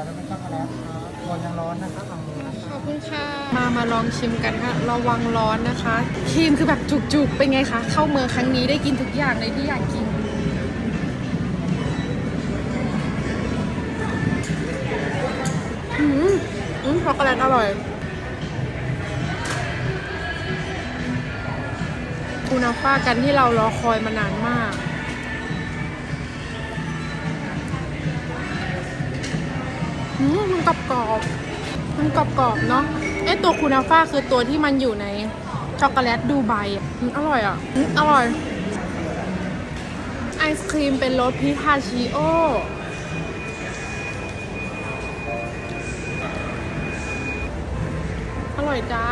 เราจะเป็นช็อกโกแลตครับยังร้อนนะครับเอามือนะขอบคุณค่ะ มามาลองชิมกันค่ะระวังร้อนนะคะครีมคือแบบจุกๆ เป็นไงคะ เข้าเมืองครั้งนี้ได้กินทุกอย่างเลยที่อยากกิน อืมอืมช็อกโกแลตอร่อยคูนาฟ้ากันที่เรารอคอยมานานมาก อืมมันกรอบกรอบมันกรอบกรอบเนาะไอตัวคูนาฟ่าคือตัวที่มันอยู่ในช็อกโกแลตดูไบอะอร่อยอะอืมอร่อย ไอศครีมเป็นรสพิทาชิโออร่อยจ้า